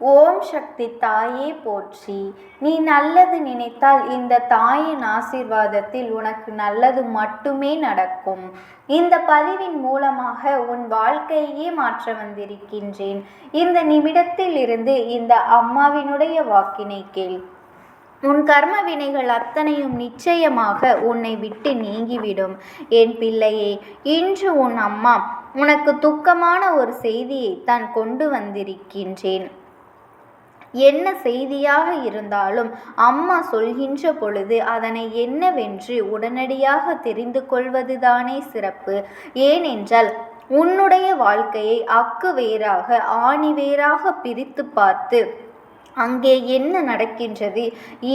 ஓம் சக்தி தாயே போற்றி. நீ நல்லது நினைத்தால் இந்த தாயின் ஆசீர்வாதத்தில் உனக்கு நல்லது மட்டுமே நடக்கும். இந்த பதிவின் மூலமாக உன் வாழ்க்கையே மாற்ற வந்திருக்கின்றேன். இந்த நிமிடத்தில் இருந்து இந்த அம்மாவினுடைய வாக்கினை கேள். உன் கர்ம வினைகள் அத்தனையும் நிச்சயமாக உன்னை விட்டு நீங்கிவிடும். என் பிள்ளையே இன்று உன் அம்மா உனக்கு துக்கமான ஒரு செய்தியை தான் கொண்டு வந்திருக்கின்றேன். என்ன செய்தியாக இருந்தாலும் அம்மா சொல்கின்ற பொழுது அதனை என்னவென்று உடனடியாக தெரிந்து கொள்வதுதானே சிறப்பு. ஏனென்றால் உன்னுடைய வாழ்க்கையை அக்கு வேறாக ஆணி வேறாக பிரித்து பார்த்து அங்கே என்ன நடக்கின்றது?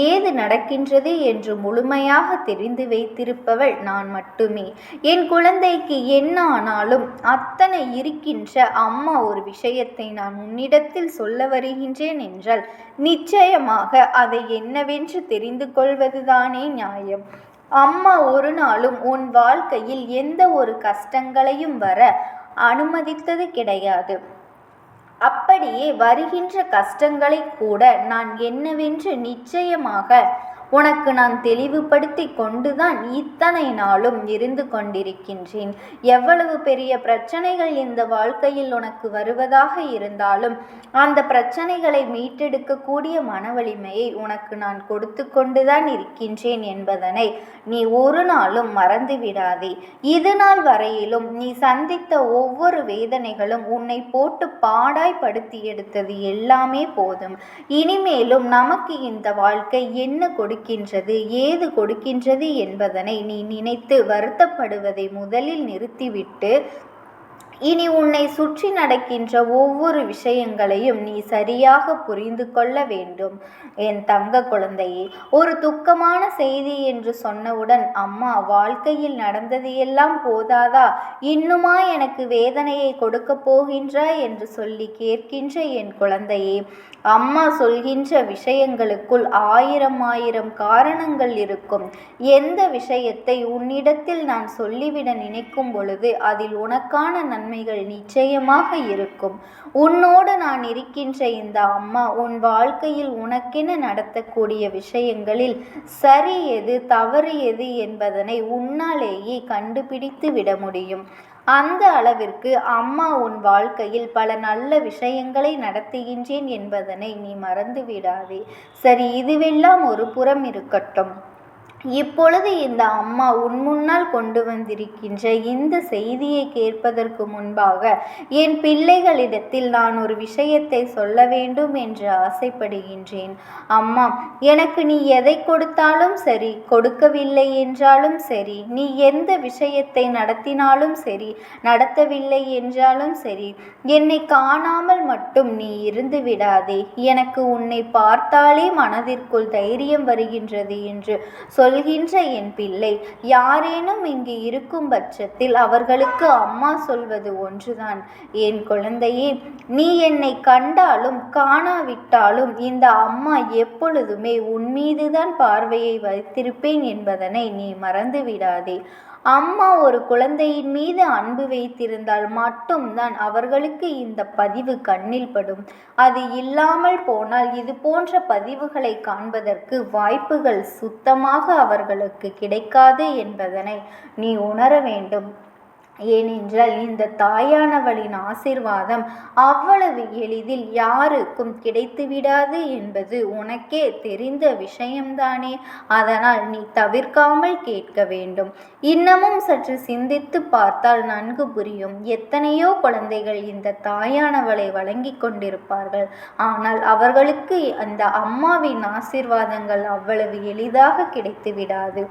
ஏது நடக்கின்றது என்று முழுமையாக தெரிந்து வைத்திருப்பவள் நான் மட்டுமே. என் குழந்தைக்கு என்ன ஆனாலும் அத்தனை இருக்கின்ற அம்மா ஒரு விஷயத்தை நான் உன்னிடத்தில் சொல்ல வருகின்றேன் என்றால் நிச்சயமாக அதை என்னவென்று தெரிந்து கொள்வதுதானே நியாயம். அம்மா ஒரு நாளும் உன் வாழ்க்கையில் எந்த ஒரு கஷ்டங்களையும் வர அனுமதித்தது கிடையாது. அப்படியே வருகின்ற கஷ்டங்களை கூட நான் என்னவென்று நிச்சயமாக உனக்கு நான் தெளிவுபடுத்தி கொண்டுதான் இத்தனை நாளும் இருந்து கொண்டிருக்கின்றேன். எவ்வளவு பெரிய பிரச்சனைகள் இந்த வாழ்க்கையில் உனக்கு வருவதாக இருந்தாலும் அந்த பிரச்சனைகளை மீட்டெடுக்கக்கூடிய மன வலிமையை உனக்கு நான் கொடுத்து கொண்டுதான் இருக்கின்றேன் என்பதனை நீ ஒரு நாளும் மறந்துவிடாதே. இது நாள் வரையிலும் நீ சந்தித்த ஒவ்வொரு வேதனைகளும் உன்னை போட்டு பாடாய்படுத்தி எடுத்தது எல்லாமே போதும். இனிமேலும் நமக்கு இந்த வாழ்க்கை என்ன கொடுக்க கொடுக்கின்றது ஏது கொடுக்கின்றது என்பதனை நீ நினைத்து வருத்தப்படுவதை முதலில் நிறுத்திவிட்டு இனி உன்னை சுற்றி நடக்கின்ற ஒவ்வொரு விஷயங்களையும் நீ சரியாக புரிந்து கொள்ள வேண்டும். என் தங்க குழந்தையே ஒரு துக்கமான செய்தி என்று சொன்னவுடன் அம்மா வாழ்க்கையில் நடந்தது எல்லாம் போதாதா? இன்னுமா எனக்கு வேதனையை கொடுக்க போகின்றாய் என்று சொல்லி கேட்கின்ற என் குழந்தையே அம்மா சொல்கின்ற விஷயங்களுக்குள் ஆயிரம் ஆயிரம் காரணங்கள் இருக்கும். எந்த விஷயத்தை உன்னிடத்தில் நான் சொல்லிவிட நினைக்கும் பொழுது அதில் உனக்கான நன்மை நன்மைகள் நிச்சயமாக இருக்கும். உன்னோடு நான் இருக்கின்ற இந்த அம்மா உன் வாழ்க்கையில் உனக்கென நடத்தக்கூடிய விஷயங்களில் சரி எது தவறு எது என்பதனை உன்னாலேயே கண்டுபிடித்து விட முடியும். அந்த அளவிற்கு அம்மா உன் வாழ்க்கையில் பல நல்ல விஷயங்களை நடத்துகின்றேன் என்பதனை நீ மறந்து விடாதே சரி இதுவெல்லாம் ஒரு புறம் இருக்கட்டும். இப்பொழுது இந்த அம்மா உன் முன்னால் கொண்டு வந்திருக்கின்ற இந்த செய்தியை கேட்பதற்கு முன்பாக என் பிள்ளைகளிடத்தில் நான் ஒரு விஷயத்தை சொல்ல வேண்டும் என்று ஆசைப்படுகின்றேன். அம்மா எனக்கு நீ எதை கொடுத்தாலும் சரி கொடுக்கவில்லை என்றாலும் சரி நீ எந்த விஷயத்தை நடத்தினாலும் சரி நடத்தவில்லை என்றாலும் சரி என்னை காணாமல் மட்டும் நீ இருந்து விடாதே. எனக்கு உன்னை பார்த்தாலே மனதிற்குள் தைரியம் வருகின்றது என்று சொல் சொல்கின்ற என் பிள்ளை யாரேனும் இங்கு இருக்கும் பட்சத்தில் அவர்களுக்கு அம்மா சொல்வது ஒன்றுதான். என் குழந்தையே நீ என்னை கண்டாலும் காணாவிட்டாலும் இந்த அம்மா எப்பொழுதுமே உன் மீதுதான் பார்வையை வைத்திருப்பேன் என்பதனை நீ மறந்து விடாதே அம்மா ஒரு குழந்தையின் மீது அன்பு வைத்திருந்தால் மட்டும்தான் அவர்களுக்கு இந்த பதிவு கண்ணில் படும். அது இல்லாமல் போனால் இது போன்ற பதிவுகளை காண்பதற்கு வாய்ப்புகள் சுத்தமாக அவர்களுக்கு கிடைக்காது என்பதனை நீ உணர வேண்டும். ஏனென்றால் இந்த தாயானவளின் ஆசிர்வாதம் அவ்வளவு எளிதில் யாருக்கும் கிடைத்துவிடாது என்பது உனக்கே தெரிந்த விஷயம்தானே. அதனால் நீ தவிர்க்காமல் கேட்க வேண்டும். இன்னமும் சற்று சிந்தித்து பார்த்தால் நன்கு புரியும். எத்தனையோ குழந்தைகள் இந்த தாயானவளை வழங்கி கொண்டிருப்பார்கள். ஆனால் அவர்களுக்கு அந்த அம்மாவின் ஆசிர்வாதங்கள் அவ்வளவு எளிதாக கிடைத்துவிடாது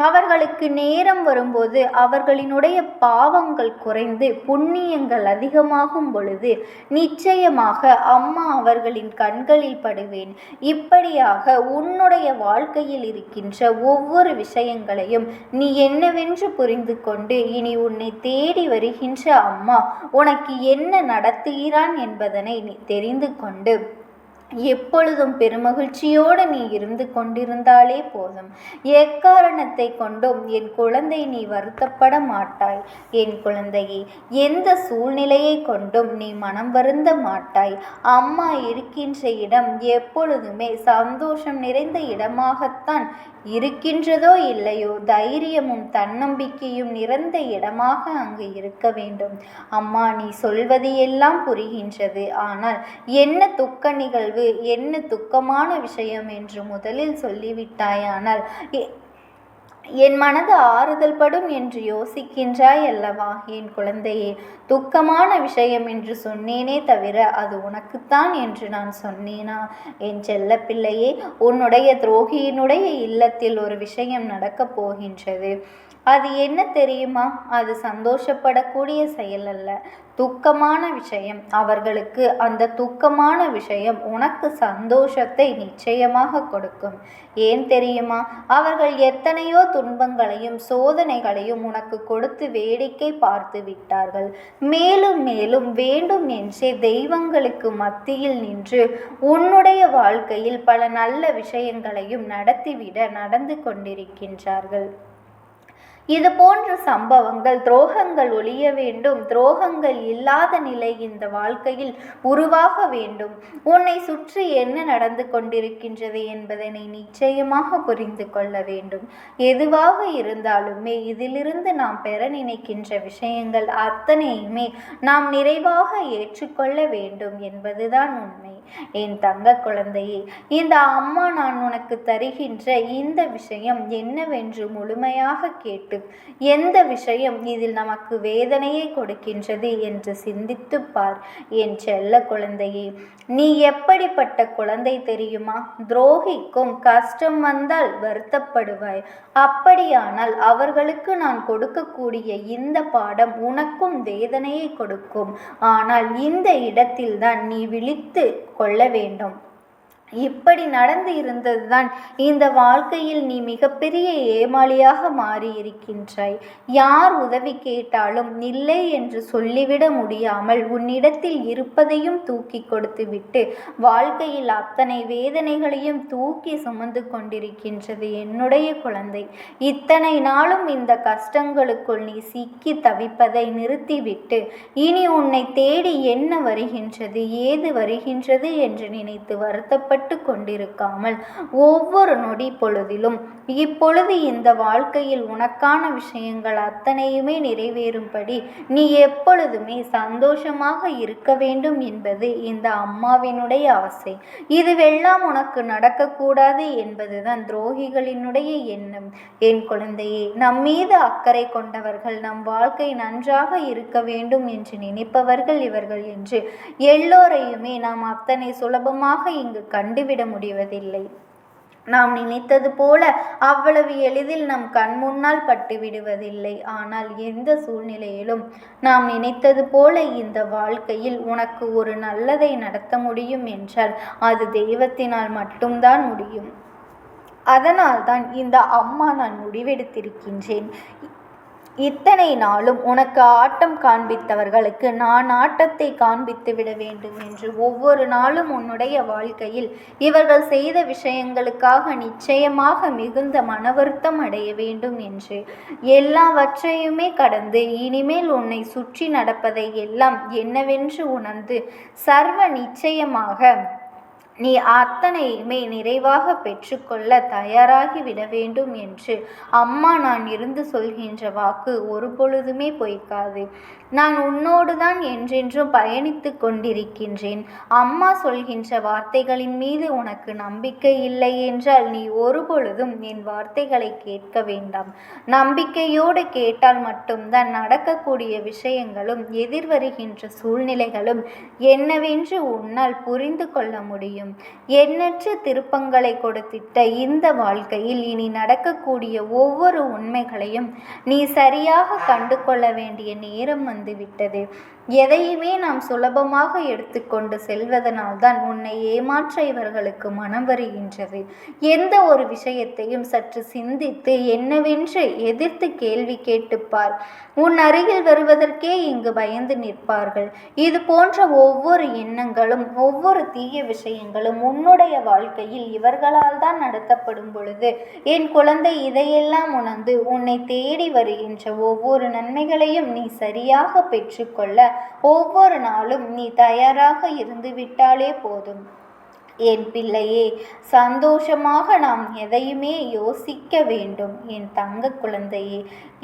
அவர்களுக்கு நேரம் வரும்போது அவர்களினுடைய பாவங்கள் குறைந்து புண்ணியங்கள் அதிகமாகும் பொழுது நிச்சயமாக அம்மா அவர்களின் கண்களில் படுவேன். இப்படியாக உன்னுடைய வாழ்க்கையில் இருக்கின்ற ஒவ்வொரு விஷயங்களையும் நீ என்னவென்று புரிந்து கொண்டு இனி உன்னை தேடி வருகின்ற அம்மா உனக்கு என்ன நடத்துகிறான் என்பதனை நீ தெரிந்து கொண்டு எப்பொழுதும் பெருமகிழ்ச்சியோடு நீ இருந்து கொண்டிருந்தாலே போதும். எக்காரணத்தை கொண்டும் என் குழந்தை நீ வருத்தப்பட மாட்டாய். என் குழந்தையே எந்த சூழ்நிலையை கொண்டும் நீ மனம் வருந்த மாட்டாய். அம்மா இருக்கின்ற இடம் எப்பொழுதுமே சந்தோஷம் நிறைந்த இடமாகத்தான் இருக்கின்றதோ இல்லையோ தைரியமும் தன்னம்பிக்கையும் நிறைந்த இடமாக அங்கு இருக்க வேண்டும். அம்மா நீ சொல்வது எல்லாம் புரிகின்றது. ஆனால் என்ன துக்க நிகழ்வு என்ன துக்கமான விஷயம் என்று முதலில் சொல்லிவிட்டாயானால் எ- என் மனது ஆறுதல் படும் என்று யோசிக்கின்றாய் அல்லவா என் குழந்தையே? துக்கமான விஷயம் என்று சொன்னேனே தவிர அது உனக்குத்தான் என்று நான் சொன்னேனா? என் செல்ல பிள்ளையே உன்னுடைய துரோகியினுடைய இல்லத்தில் ஒரு விஷயம் நடக்கப் போகின்றது. அது என்ன தெரியுமா? அது சந்தோஷப்படக்கூடிய செயல் அல்ல. துக்கமான விஷயம். அவர்களுக்கு அந்த துக்கமான விஷயம் உனக்கு சந்தோஷத்தை நிச்சயமாக கொடுக்கும். ஏன் தெரியுமா? அவர்கள் எத்தனையோ துன்பங்களையும் சோதனைகளையும் உனக்கு கொடுத்து வேடிக்கை பார்த்து விட்டார்கள். மேலும் மேலும் வேண்டும் என்றே தெய்வங்களுக்கு மத்தியில் நின்று உன்னுடைய வாழ்க்கையில் பல நல்ல விஷயங்களையும் நடத்திவிட நடந்து கொண்டிருக்கின்றார்கள். இது போன்ற சம்பவங்கள் துரோகங்கள் ஒழிய வேண்டும். துரோகங்கள் இல்லாத நிலை இந்த வாழ்க்கையில் உருவாக வேண்டும். உன்னை சுற்றி என்ன நடந்து கொண்டிருக்கின்றது என்பதனை நிச்சயமாக புரிந்து கொள்ள வேண்டும். எதுவாக இருந்தாலுமே இதிலிருந்து நாம் பெற நினைக்கின்ற விஷயங்கள் அத்தனையுமே நாம் நிறைவாக ஏற்றுக்கொள்ள வேண்டும் என்பதுதான் உண்மை. என் தங்க குழந்தையே இந்த அம்மா நான் உனக்கு தருகின்ற இந்த விஷயம் என்னவென்று முழுமையாக கேட்டு எந்த விஷயம் இதில் நமக்கு வேதனையை கொடுக்கின்றது என்று சிந்தித்துப் பார் என் செல்ல குழந்தையே. நீ எப்படிப்பட்ட குழந்தை தெரியுமா? துரோகிக்கும் கஷ்டம் வந்தால் வருத்தப்படுவாய். அப்படியானால் அவர்களுக்கு நான் கொடுக்கக்கூடிய இந்த பாடம் உனக்கும் வேதனையை கொடுக்கும். ஆனால் இந்த இடத்தில்தான் நீ விழித்து கொள்ள வேண்டும். இப்படி நடந்து இருந்ததுதான். இந்த வாழ்க்கையில் நீ மிகப்பெரிய ஏமாளியாக மாறியிருக்கின்றாய். யார் உதவி கேட்டாலும் இல்லை என்று சொல்லிவிட முடியாமல் உன்னிடத்தில் இருப்பதையும் தூக்கி கொடுத்துவிட்டு வாழ்க்கையில் அத்தனை வேதனைகளையும் தூக்கி சுமந்து கொண்டிருக்கின்றது என்னுடைய குழந்தை. இத்தனை நாளும் இந்த கஷ்டங்களுக்குள் நீ சிக்கி தவிப்பதை நிறுத்திவிட்டு இனி உன்னை தேடி என்ன வருகின்றது ஏது வருகின்றது என்று நினைத்து வருத்தப்பட்டு கொண்டிருக்காமல் ஒவ்வொரு நொடி பொழுதிலும். இப்பொழுது இந்த வாழ்க்கையில் உனக்கான விஷயங்கள் அத்தனையுமே நிறைவேறும்படி நீ எப்பொழுதுமே சந்தோஷமாக இருக்க வேண்டும் என்பது இந்த அம்மாவினுடைய ஆசை. இதுவெல்லாம் உனக்கு நடக்கக்கூடாது என்பதுதான் துரோகிகளினுடைய எண்ணம். என் குழந்தையே நம் மீது அக்கறை கொண்டவர்கள் நம் வாழ்க்கை நன்றாக இருக்க வேண்டும் என்று நினைப்பவர்கள் இவர்கள் என்று எல்லோரையுமே நாம் அத்தனை சுலபமாக இங்கு கண் கண்டுவிட முடிவதில்லை. நாம் நினைத்தது போல அவ்வளவு எளிதில் நம் கண் முன்னால் பட்டு விடுவதில்லை. ஆனால் எந்த சூழ்நிலையிலும் நாம் நினைத்தது போல இந்த வாழ்க்கையில் உனக்கு ஒரு நல்லதை நடத்த முடியும் என்றால் அது தெய்வத்தினால் மட்டும்தான் முடியும். அதனால்தான் இந்த அம்மா நான் முடிவெடுத்திருக்கின்றேன். இத்தனை நாளும் உனக்கு ஆட்டம் காண்பித்தவர்களுக்கு நான் ஆட்டத்தை காண்பித்து விட வேண்டும் என்று ஒவ்வொரு நாளும் உன்னுடைய வாழ்க்கையில் இவர்கள் செய்த விஷயங்களுக்காக நிச்சயமாக மிகுந்த மன வருத்தம் அடைய வேண்டும் என்று எல்லாவற்றையுமே கடந்து இனிமேல் உன்னை சுற்றி நடப்பதை எல்லாம் என்னவென்று உணர்ந்து சர்வ நிச்சயமாக நீ அத்தனையுமே நிறைவாக பெற்றுக்கொள்ள தயாராகி விட வேண்டும் என்று அம்மா நான் இருந்து சொல்கின்ற வாக்கு ஒரு பொழுதுமே பொய்க்காது. நான் உன்னோடு தான் என்றென்றும் பயணித்து கொண்டிருக்கின்றேன். அம்மா சொல்கின்ற வார்த்தைகளின் மீது உனக்கு நம்பிக்கை இல்லை என்றால் நீ ஒரு பொழுதும் என் வார்த்தைகளை கேட்க வேண்டாம். நம்பிக்கையோடு கேட்டால் மட்டும்தான் நடக்கக்கூடிய விஷயங்களும் எதிர்வருகின்ற சூழ்நிலைகளும் என்னவென்று உன்னால் புரிந்து கொள்ள முடியும். எண்ணற்ற திருப்பங்களை கொடுத்திட்ட இந்த வாழ்க்கையில் இனி நடக்கக்கூடிய ஒவ்வொரு உண்மைகளையும் நீ சரியாக கண்டு கொள்ள வேண்டிய நேரம் வந்துவிட்டது எதையுமே நாம் சுலபமாக எடுத்துக்கொண்டு செல்வதனால்தான் உன்னை ஏமாற்ற இவர்களுக்கு மனம் வருகின்றது. எந்த ஒரு விஷயத்தையும் சற்று சிந்தித்து என்னவென்று எதிர்த்து கேள்வி கேட்டுப்பார் உன் அருகில் வருவதற்கே இங்கு பயந்து நிற்பார்கள். இது போன்ற ஒவ்வொரு எண்ணங்களும் ஒவ்வொரு தீய விஷயங்களும் உன்னுடைய வாழ்க்கையில் இவர்களால் தான் நடத்தப்படும் பொழுது என் குழந்தை இதையெல்லாம் உணர்ந்து உன்னை தேடி வருகின்ற ஒவ்வொரு நன்மைகளையும் நீ சரியாக பெற்றுக்கொள்ள ஒவ்வொரு நாளும் நீ தயாராக இருந்துவிட்டாலே போதும். என் பிள்ளையே சந்தோஷமாக நாம் எதையுமே யோசிக்க வேண்டும். என் தங்க குழந்தையே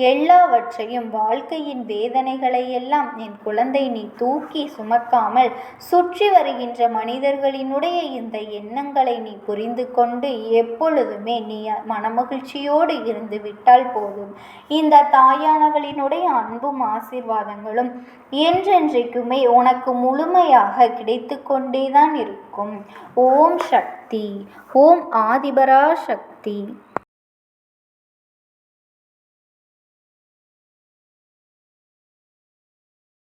எல்லாவற்றையும் வாழ்க்கையின் வேதனைகளை எல்லாம் என் குழந்தை நீ தூக்கி சுமக்காமல் சுற்றி வருகின்ற மனிதர்களினுடைய இந்த எண்ணங்களை நீ புரிந்து கொண்டு எப்பொழுதுமே நீ மனமகிழ்ச்சியோடு இருந்து விட்டால் போதும். இந்த தாயானவளினுடைய அன்பும் ஆசீர்வாதங்களும் என்றென்றைக்குமே உனக்கு முழுமையாக கிடைத்து கொண்டேதான் இருக்கும். ஓம் சக்தி ஓம் ஆதிபரா சக்தி